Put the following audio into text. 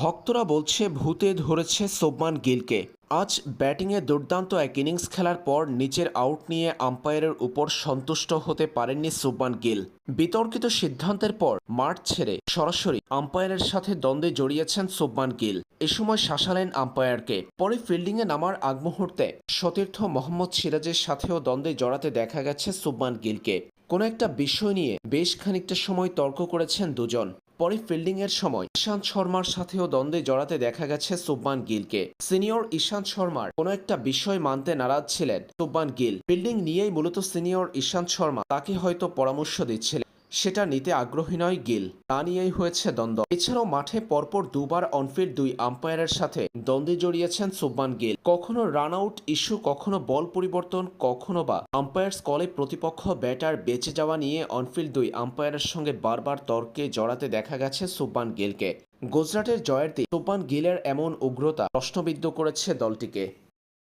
ভক্তরা বলছে, ভূতে ধরেছে সোবমান গিলকে। আজ ব্যাটিংয়ে দুর্দান্ত এক ইনিংস খেলার পর নিচের আউট নিয়ে আম্পায়ারের উপর সন্তুষ্ট হতে পারেননি সুবমান গিল। বিতর্কিত সিদ্ধান্তের পর মাঠ ছেড়ে সরাসরি আম্পায়ারের সাথে দ্বন্দ্বে জড়িয়েছেন সুবমান গিল। এ সময় শাসালেন আম্পায়ারকে। পরে ফিল্ডিংয়ে নামার আগ মুহূর্তে সতীর্থ মোহাম্মদ সিরাজের সাথেও দ্বন্দ্বে জড়াতে দেখা গেছে সুবমান গিলকে। কোনো একটা বিষয় নিয়ে বেশ খানিকটা সময় তর্ক করেছেন দুজন। পরে ফিল্ডিংয়ের সময় ঈশান্ত শর্মার সাথেও দ্বন্দ্বে জড়াতে দেখা গেছে সুব্বান গিলকে। সিনিয়র ঈশান্ত শর্মার কোনো একটা বিষয় মানতে নারাজ ছিলেন সুব্বান গিল। ফিল্ডিং নিয়েই মূলত সিনিয়র ঈশান্ত শর্মা তাকে হয়তো পরামর্শ দিচ্ছিলেন। সেটা নিতে আগ্রহী নয় গিল। তা নিয়েই হয়েছে দ্বন্দ্ব। এছাড়াও মাঠে পরপর দুবার অনফিল্ড দুই আম্পায়ারের সাথে দ্বন্দ্বে জড়িয়েছেন সুব্বান গিল। কখনো রান আউট ইস্যু কখনো বল পরিবর্তন, কখনো বা আম্পায়ার্স কলে প্রতিপক্ষ ব্যাটার বেঁচে যাওয়া নিয়ে অনফিল্ড দুই আম্পায়ারের সঙ্গে বারবার তর্কে জড়াতে দেখা গেছে সুব্বান গিলকে। গুজরাটের জয়ের দিন সুবমান গিলের এমন উগ্রতা প্রশ্নবিদ্ধ করেছে দলটিকে।